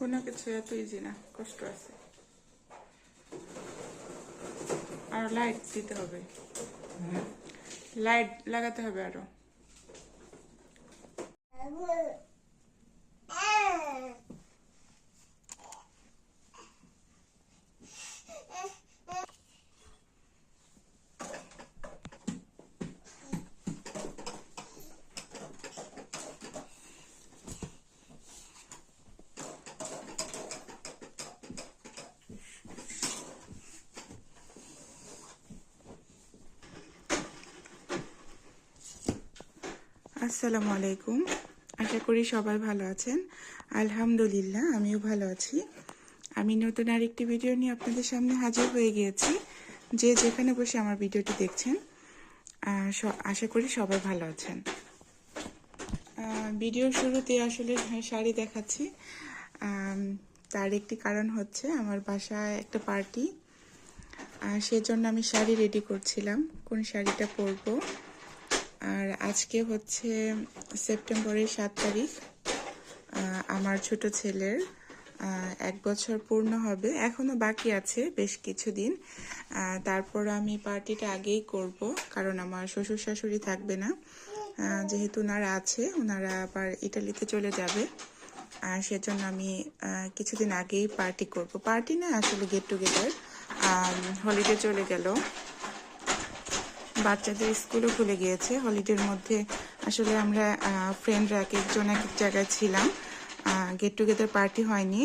কোনো কিছু এত ইজি না কষ্ট আছে। আর লাইট দিতে হবে। লাইট লাগাতে হবে আরও। আসসালামু আলাইকুম। আশা করি সবাই ভালো আছেন। আলহামদুলিল্লাহ আমিও ভালো আছি। আমি নতুন আরেকটি ভিডিও নিয়ে আপনাদের সামনে হাজির হয়ে গিয়েছি। যে যেখানে বসে আমার ভিডিওটি দেখছেন আশা করি সবাই ভালো আছেন। আহ, ভিডিওর শুরুতে আসলে শাড়ি দেখাচ্ছি। তার একটি কারণ হচ্ছে আমার বাসায় একটা পার্টি। সেজন্য আমি শাড়ি রেডি করছিলাম। কোন শাড়িটা পরবো? আর আজকে হচ্ছে সেপ্টেম্বরের সাত তারিখ। আমার ছোট ছেলের এক বছর পূর্ণ হবে, এখনও বাকি আছে বেশ কিছুদিন। তারপর আমি পার্টিটা আগেই করব, কারণ আমার শ্বশুর শাশুড়ি থাকবে না। যেহেতু ওনারা আছে, ওনারা আবার ইটালিতে চলে যাবে। আর সেজন্য আমি কিছুদিন আগেই পার্টি করব। পার্টি না আসলে গেট টুগেদার হলিডে চলে গেল। বাচ্চাদের স্কুলও খুলে গিয়েছে। হলিডের মধ্যে আসলে আমরা ফ্রেন্ডরা এক একজন এক এক জায়গায় ছিলাম। গেট টুগেদার পার্টি হয়নি।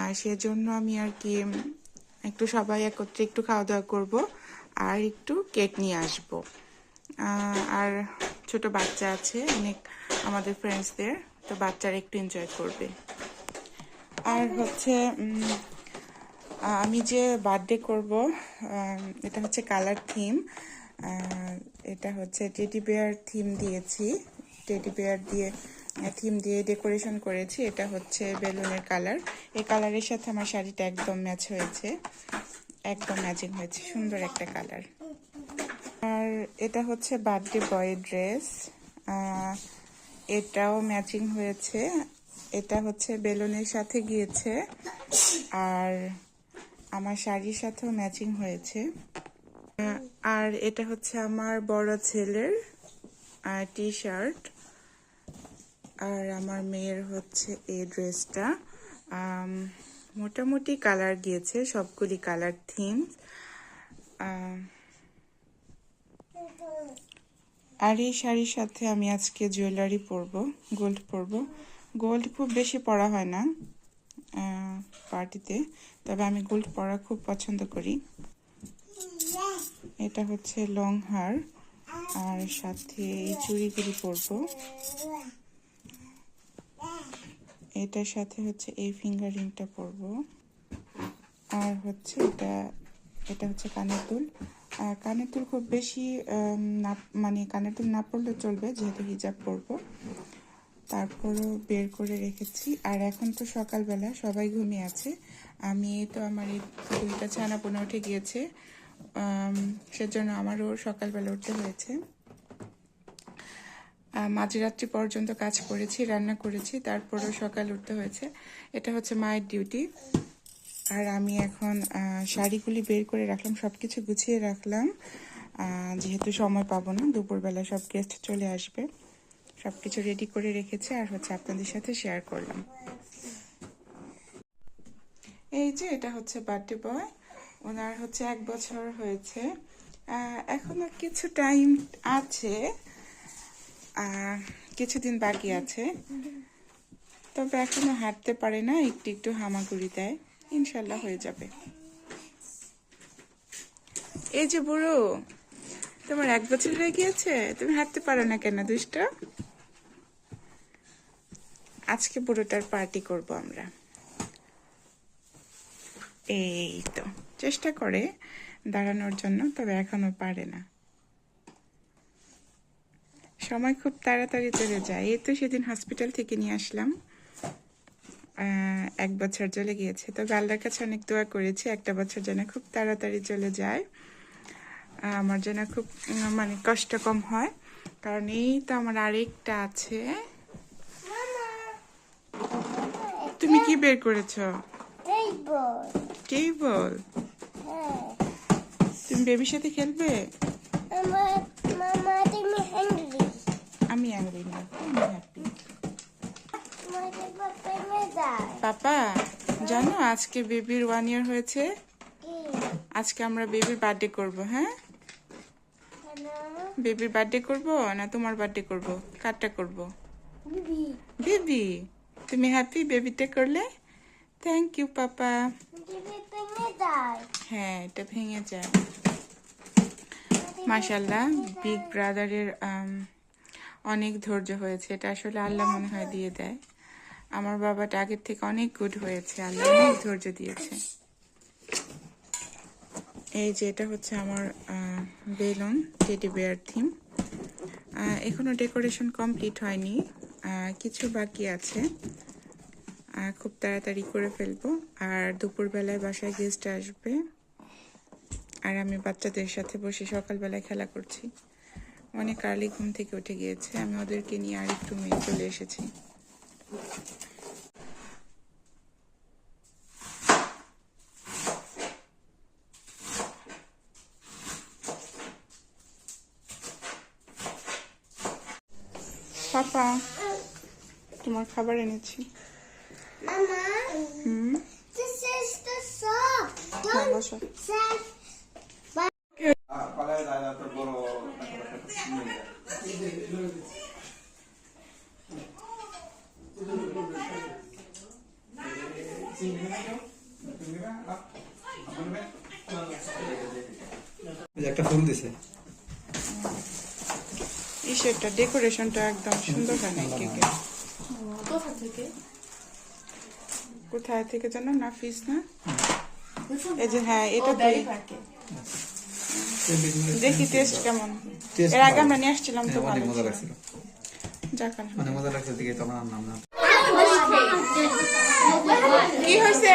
আর সেজন্য আমি আর কি একটু সবাই একত্রে একটু খাওয়া দাওয়া করব আর একটু কেক নিয়ে আসব। আর ছোট বাচ্চা আছে, অনেক আমাদের ফ্রেন্ডসদের তো বাচ্চারা একটু এনজয় করবে। আর হচ্ছে আমি যে বার্থডে করব এটা হচ্ছে কালার থিম এটা হচ্ছে টেডি বেয়ার থিম দিয়েছি। টেডি বেয়ার দিয়ে থিম দিয়ে ডেকোরেশন করেছি। এটা হচ্ছে বেলুনের কালার এই কালারের সাথে আমার শাড়িটা একদম ম্যাচ হয়েছে। একদম ম্যাচিং হয়েছে। সুন্দর একটা কালার আর এটা হচ্ছে বার্থডে বয় ড্রেস। এটাও ম্যাচিং হয়েছে। এটা হচ্ছে বেলুনের সাথে গিয়েছে। আর আমার শাড়ির সাথেও ম্যাচিং হয়েছে। আর এটা হচ্ছে আমার বড় ছেলের টি শার্ট আর আমার মেয়ের হচ্ছে এই ড্রেসটা। মোটামুটি কালার গিয়েছে, সবগুলি কালার থিম। আর এই শাড়ির সাথে আমি আজকে জুয়েলারি পরবো, গোল্ড পরবো। গোল্ড খুব বেশি পরা হয় না পার্টিতে। তবে আমি গোল্ড পরা খুব পছন্দ করি। এটা হচ্ছে লং হার, আর সাথে এই চুড়িগুলি পরবো। এটার সাথে হচ্ছে এই ফিঙ্গার রিংটা পরবো। আর হচ্ছে এটা এটা হচ্ছে কানের দুল। কানের দুল খুব বেশি না মানে কানের দুল না পরলে চলবে, যেহেতু হিজাব পরবো। তারপরও বের করে রেখেছি। আর এখন তো সকালবেলা, সবাই ঘুমিয়ে আছে। আমি তো আমার এই দুইটা ছানা পোনা উঠে গিয়েছে। সেজন্য আমারও সকালবেলা উঠতে হয়েছে। মাঝরাত্রি পর্যন্ত কাজ করেছি, রান্না করেছি, তারপরেও সকাল উঠতে হয়েছে। এটা হচ্ছে মায়ের ডিউটি। আর আমি এখন শাড়িগুলি বের করে রাখলাম সব কিছু গুছিয়ে রাখলাম। যেহেতু সময় পাবো না, দুপুরবেলা সব গেস্ট চলে আসবে। সব কিছু রেডি করে রেখেছে, আর হচ্ছে আপনাদের সাথে শেয়ার করলাম। এই যে, এটা হচ্ছে বার্থডে বয় ওনার হচ্ছে এক বছর হয়েছে। এখনও কিছু টাইম আছে। কিছুদিন বাকি আছে। তবে এখনও হাঁটতে পারে না, একটু একটু হামাগুড়ি দেয়। ইনশাল্লাহ হয়ে যাবে। এই যে বুড়ো, তোমার এক বছর হয়ে গিয়েছে? তুমি হাঁটতে পারো না কেন, দুষ্ট? আজকে বুড়োটার পার্টি করব আমরা। এই তো। চেষ্টা করে দাঁড়ানোর জন্য তবে এখনও পারে না। সময় খুব তাড়াতাড়ি চলে যায়। এই তো সেদিন হসপিটাল থেকে নিয়ে আসলাম। এক বছর চলে গিয়েছে। তবে আল্লাহর কাছে অনেক দোয়া করেছি একটা বছর যেন খুব তাড়াতাড়ি চলে যায়। আমার যেন খুব মানে কষ্ট কম হয়। কারণ এই তো আমার আরেকটা আছে। তুমি কি বের করেছ. টেবল তুমি বেবির সাথে খেলবে? আমি অ্যাংরি না আমি হ্যাপি পাপা জানো আজকে বেবির ওয়ান ইয়ার হয়েছে? আজকে আমরা বেবির বার্থডে করব হ্যাঁ? বেবির বার্থডে করব না তোমার বার্থডে করব? কারটা করব? বেবি তুমি হ্যাপি বেবিটা করলে? Thank you papa. হ্যাঁ এটা ভেঙে যায়। মাশাল্লাহ বিগ ব্রাদারের অনেক ধৈর্য হয়েছে। এটা আসলে আল্লাহ মনে হয় দিয়ে দেয়। আমার বাবাটা আগের থেকে অনেক গুড হয়েছে। আল্লাহ অনেক ধৈর্য দিয়েছে। এই যে এটা হচ্ছে আমার বেলুন টেডি বেয়ার থিম এখনও ডেকোরেশন কমপ্লিট হয়নি। কিছু বাকি আছে। খুব তাড়াতাড়ি করে ফেলব। আর দুপুরবেলায় বাসায় গেস্ট আসবে। আর আমি বাচ্চাদের সাথে বসে সকালবেলায় খেলা করছি। অনেক আর্লি ঘুম থেকে উঠে গিয়েছে। আমি ওদেরকে নিয়ে আর একটু মেয়ে চলে এসেছি। পাপা, তোমার খাবার এনেছি। মামা হুম this is the song. হ্যাঁ, don't say একটা ফুল দিছে। ইসেরটা ডেকোরেশনটা একদম সুন্দর হয় না কেকে কোথা থেকে? কোথায় থেকে জানো নাফিস না? এই যে হ্যাঁ এটা বেগুনের দেখি টেস্ট কেমন। এর আগে আমরা নিয়ে আসছিলাম তো হ্যাঁ, অনেক ভালো মজা লাগছিল। যাক অনেক মজা লাগছে দিকে তো আমার নাম না। কি হয়েছে?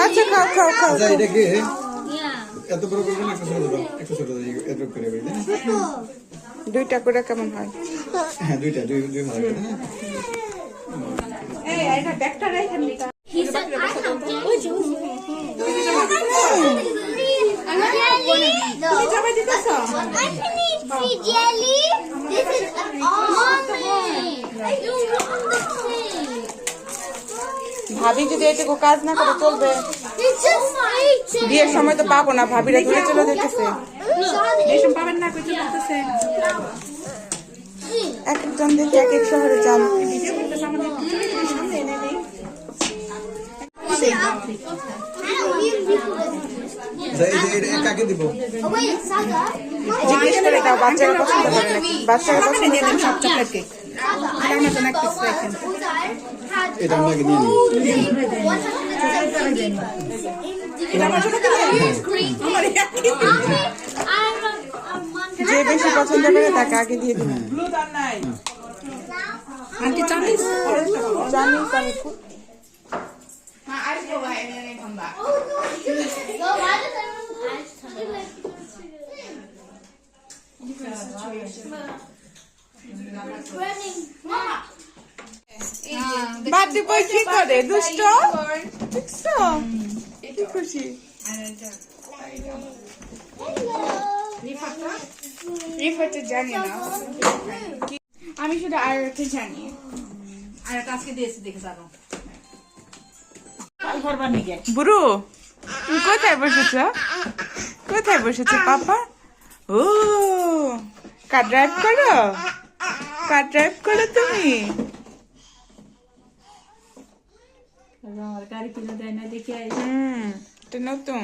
আচ্ছা খাও খাও খাও যা এটা কি Yeah. এত বড় করবেন একটা ছোট ছোট একটা ছোট এত করে বেরিয়ে দুইটা করে কেমন হয় হ্যাঁ দুইটা দুই ভাবি যদি এটুকু কাজ না করে চলবে. বিয়ের সময় তো পাবো না, ভাবিরা দূরে চলে যেতেছে পাবেন না একজন দেখি এক এক শহরে যান। যা এই যে এটা কাকে দিব Oh wait, Saga. জিজ্ঞেস করে দাও বাচ্চারা পছন্দ করে বাচ্চারা পছন্দ দিয়ে দেন সব chocolate cake Saga. I remember when এটা আমরা নিয়ে নিই whole thing, 170 এটা আমার green cake. আমার একই Mommy, I'm a, a month. যে বেশি পছন্দ করে তাকে আগে দিয়ে দান নাই আন্টি চান্দিস জানি আমি খুব হ্যাঁ আইস গো ভাই এনে এনে বার্থডে বয় কি করে? দুষ্ট? কি খুশি? জানি না আমি শুধু আয়ারকে জানি আর আজকে দিয়েছি দেখে জানো। বুড়ো কোথায় বসেছ? কোথায় বসেছ পাপা? ও কার ড্রাইভ করো? কার ড্রাইভ করো তুমি? এটা নতুন।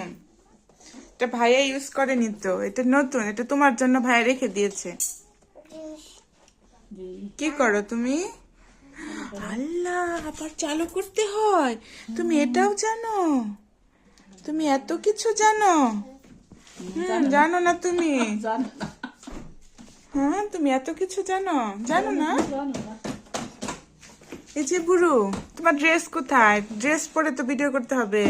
এটা ভাইয়া ইউজ করেনি তো এটা নতুন এটা তোমার জন্য ভাইয়া রেখে দিয়েছে। কি করো তুমি? আল্লাহ আবার চালু করতে হয়। তুমি এটাও জানো? তুমি এত কিছু জানো? জানো না। তুমি। হ্যাঁ তুমি এত কিছু জানো? জানো না? এই যে বুড়ো তোমার ড্রেস কোথায়? ড্রেস পরে তো ভিডিও করতে হবে।